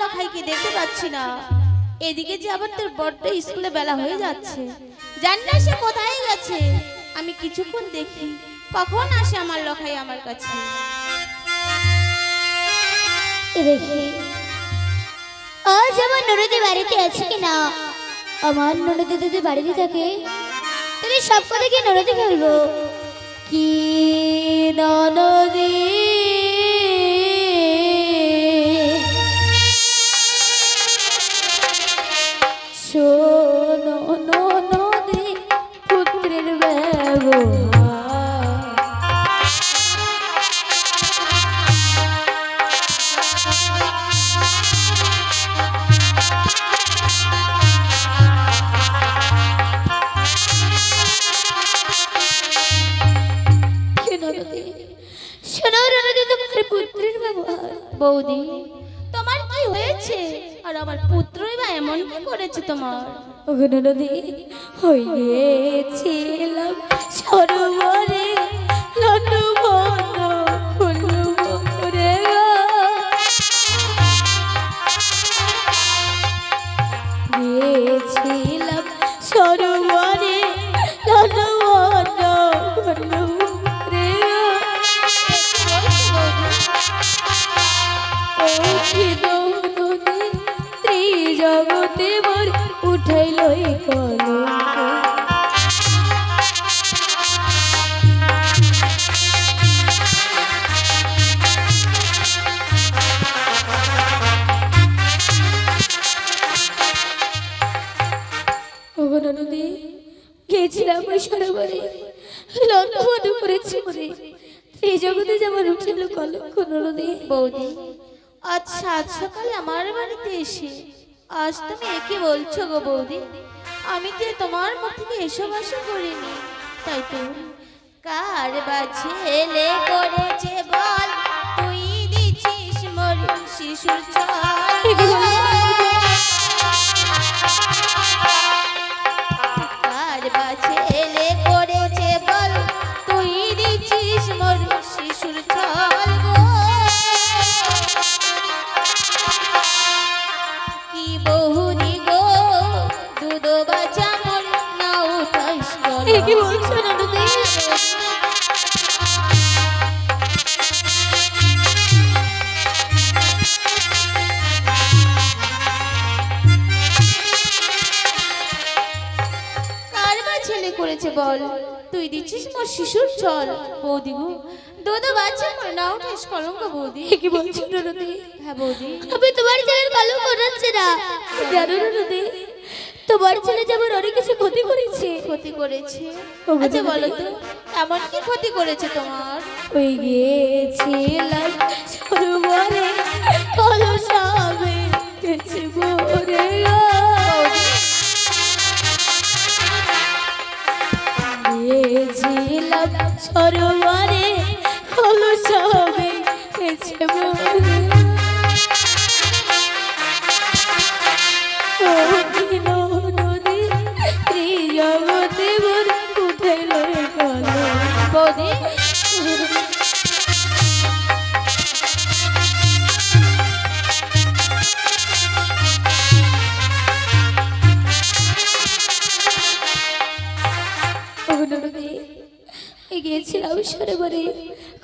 লখাইকে দেখতে পাচ্ছি না। এদিকে যে আবার তোর বড্ড স্কুলে বেলা হয়ে যাচ্ছে। জানি না সে কোথায় গেছে। আমি কিছুক্ষণ দেখি, কখন আসে আমার লখাই আমার কাছে। দেখি। আজ আমার ননদি বাড়িতে আছে কি না? আমার ননদি যদি বাড়িতে থাকে, তাহলে সব কথা কি ননদি বলব? কি ননদি? ব্যবহার। বৌদি, তোমার কি হয়েছে? আর আমার পুত্রই বা এমন কি করেছে তোমার? ননদি হইয়েছিলাম সরোবরে লন্ডু জগতে যেমন উঠিল কলঙ্ক ননদি বৌদি, আজ সাত সকালে আমার বাড়িতে এসে, আজ তুমি একে বলছো গো বৌদি, আমি যে তোমার মুখ থেকে এসব আশা করিনি, তাই তো কার বা ছেলে করেছে বল? তুই দিছিস মরি শিশুর কার উঠাইস এ কি বলছো ননদি কার করেছে বল? তুই দিচ্ছিস মোর শিশুর চল। বৌদি গো। দুধ বাচ্চা মন না উঠাইস কলঙ্ক বৌদি। কি বলছো ননদি হ্যাঁ বৌদি। আমি তোমার ছেলের কলঙ্ক করাচ্ছে না। জানো ননদি তোমার ছেলে যেমন অনেক কিছু ক্ষতি করেছে। ক্ষতি করেছে। আচ্ছা বলো তো এমন কি ক্ষতি করেছে তোমার? ওই গিয়েছিলাম সরোবরে কলসাবে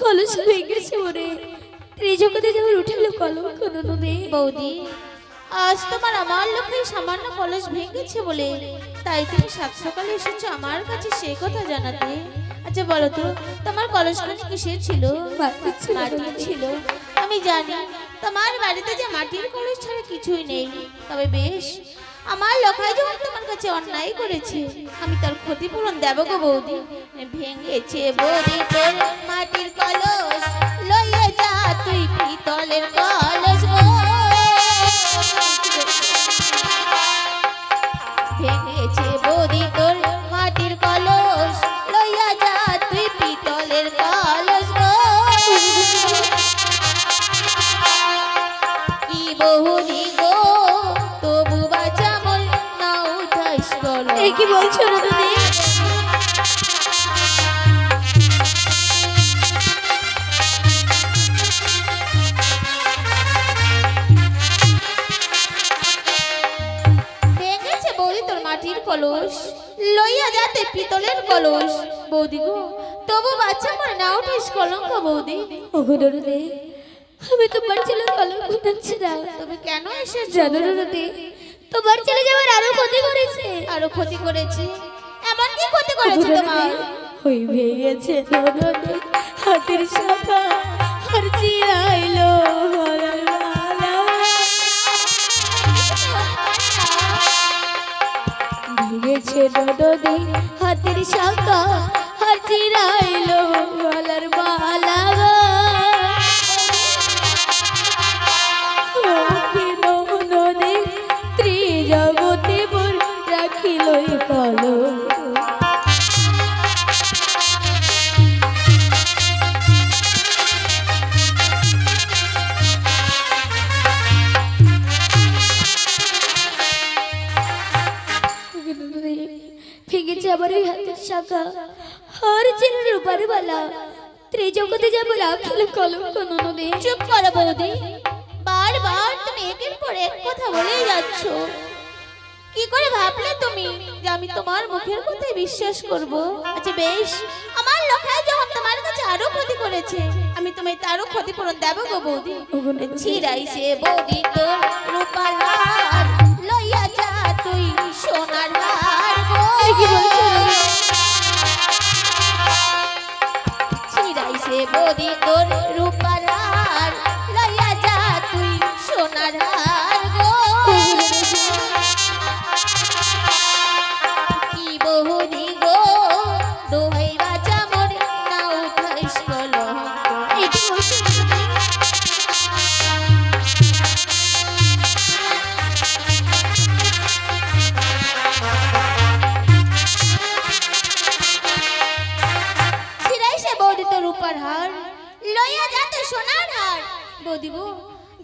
কলস ভেঙেছে মরে ত্রিজগতে যেমন উঠেল কলঙ্ক নদী বৌদি আজ তোমার আমার লোকে সামান্য কলস ভেঙেছে বলে। তাই তুমি সাত সকালে এসেছ আমার কাছে সে কথা জানাতে। আচ্ছা বলো তো তোমার কলসখানি কিসের ছিল, মাটির ছিল। আমি জানি তোমার বাড়িতে যে মাটির কলস ছাড়া কিছুই নেই। তবে বেশ আমার লোকাই যখন তোমার কাছে অন্যায় করেছে, আমি তার ক্ষতিপূরণ দেব গো বৌদি ভেঙেছে বৌদি মাটির কলস, লইয়ে যা তুই পিতলের কলস। ভেঙেছে বৌদি তোর বলছো না তুমি মাটির কলস লইয়া যাতে পিতলের কলস। বৌদি তবু বাচ্চা মনে না উঠিস কলঙ্ক বৌদি। ওগো রুদে আমি তো পারছিলাম কলঙ্ক না। তুমি কেন এসে জানো রুদে তোমার ছেলে যাবার আরও ক্ষতি করেছে। আরও ক্ষতি করেছে? এমন কি ক্ষতি করেছে তোমার? ওই ভেঙেছে হাতের শাখা আর চিরাইলো। ভেঙেছে ননদে হাতের শাখা আর চিরাইলো গলার মালা ওই হাতের শাখা আর যেন রূপার বালা ত্রিজগতে যাব রাখিল কলঙ্ক ননদে চুপ করো বৌদি বারবার তুমি একের পর এক কথা বলেই যাচ্ছ কি করে ভাবলে তুমি যে আমি তোমার মুখের কথাই বিশ্বাস করব আচ্ছা বেশ আমার লোকায় যখন তোমার কাছে আরও ক্ষতি করেছে আমি তোমায় তারও ক্ষতিপূরণ দেব গো বৌদি ছিড়াইছে বৌদি তোর রূপার ছিড়াইছে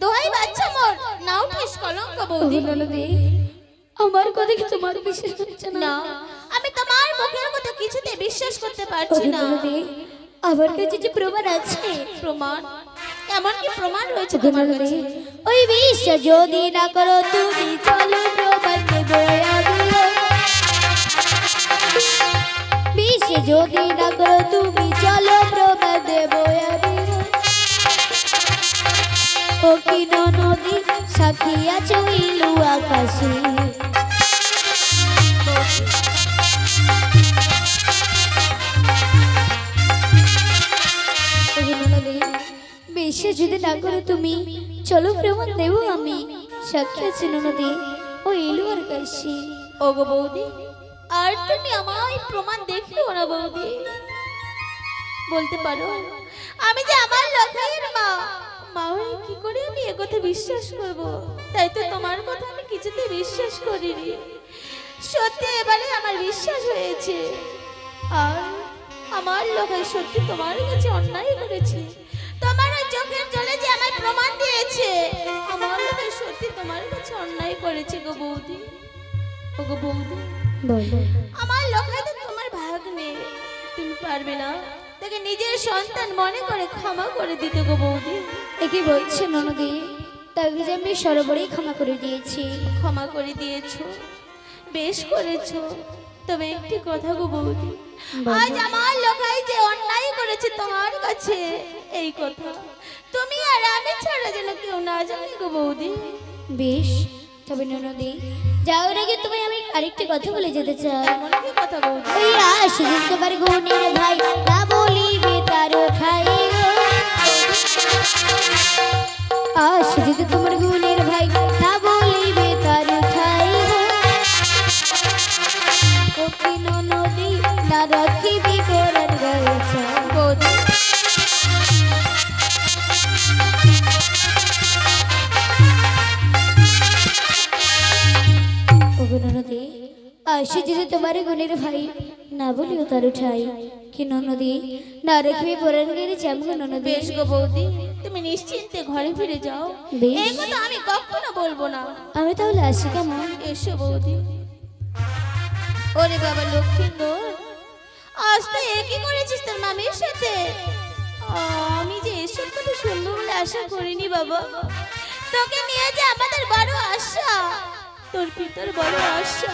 দোহাই বাচ্চা মোর। নাও ঠেস কলঙ্ক বৌদি। আমার কথা কি তোমার বিশ্বাস হচ্ছে না? আমি তোমার মুখের কথা কিছুতে বিশ্বাস করতে পারছি না। আমার কাছে যে প্রমাণ আছে। প্রমাণ? এমন কি প্রমাণ রয়েছে তোমার কাছে? ওই বিশ্বাস যদি না করো তুমি চলো প্রমাণ দেবো সাথী আছো ইলু আকাশে। বেশি যদি না করো তুমি, চলো প্রমাণ দেবো আমি। সাক্ষী আছে নদী ও এলো আর কাশি ওগো বৌদি, আর তুমি আমায় প্রমাণ দেখিও না বৌদি। বলতে পারো, আমি যে আমার লখাইয়ের মা। মা হয়ে কি করে আমি এ কথা বিশ্বাস করব? তাই তো তোমার কথা আমি কিছুতে বিশ্বাস করিনি। সত্যি এবারে আমার বিশ্বাস হয়েছে। আর আমার লোকাই সত্যি তোমার কাছে অন্যায় করেছে। তোমার ওই চোখের জলে যে আমার প্রমাণ দিয়েছে আমার লোকাই সত্যি তোমার কাছে অন্যায় করেছে গো বৌদি। ও গো বৌদি আমার লোকাই তো তোমার ভাগ নেই। তুমি পারবে না? তাকে নিজের সন্তান মনে করে ক্ষমা করে দিতে গো বৌদি। একে বলছে ননদি তাকে যে আমি সরবরেই ক্ষমা করে দিয়েছি। ক্ষমা করে দিয়েছ। বেশ করেছ। তবে একটি কথা গো বৌদি আজ আমার লোকাই যে অন্যায় করেছে তোমার কাছে এই কথা তুমি আর আমি ছাড়া যেন কেউ না জানি গো বৌদি। বেশ তবে ননদি যাওয়ার আগে তুমি আমি আরেকটি কথা বলে যেতে চাই এমন কি কথা বৌদি? ওই আসিস তোমার গুণের ভাই না বলিবে তার খাই গো আসিস তোমার গুণের ভাই না বলিবে তার গো কঠিন নদী না রাখিবি নদী আসি যদি তোমার গুণের ভাই, না বলিও তার উঠাই কি নদী না রাখবি পরার গেলে যেমন নদী বেশ গো বৌদি তুমি নিশ্চিন্তে ঘরে ফিরে যাও। এই কথা আমি কখনো বলব না। আমি তাহলে আসি কেমন? এসো বৌদি। ওরে বাবা লক্ষ্মীন্দর আজ তো একই করেছিস তোর মামির সাথে। আমি যে এসব কথা শুনব বলে আশা করিনি বাবা। তোকে নিয়ে যে আমাদের বড় আশা। তোর পিতার বড় আশা।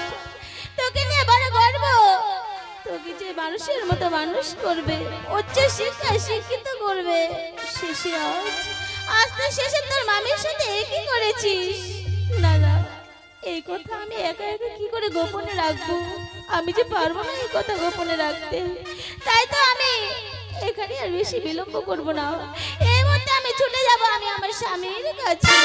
তোকে নিয়ে বড় গর্ব। তোকে যে মানুষের মতো মানুষ করবে উচ্চ শিক্ষায় শিক্ষিত করবে। শেষে আজ আস্তে শেষে তোর মামির সাথে একই করেছিস? না না, এই কথা আমি একা একা কি করে গোপনে রাখব? আমি যে পারব না এই কথা গোপনে রাখতে। তাই তো আমি এখানে আর বেশি বিলম্ব করব না। এই মুহূর্তে আমি ছুটে যাব, আমি আমার স্বামীর কাছে।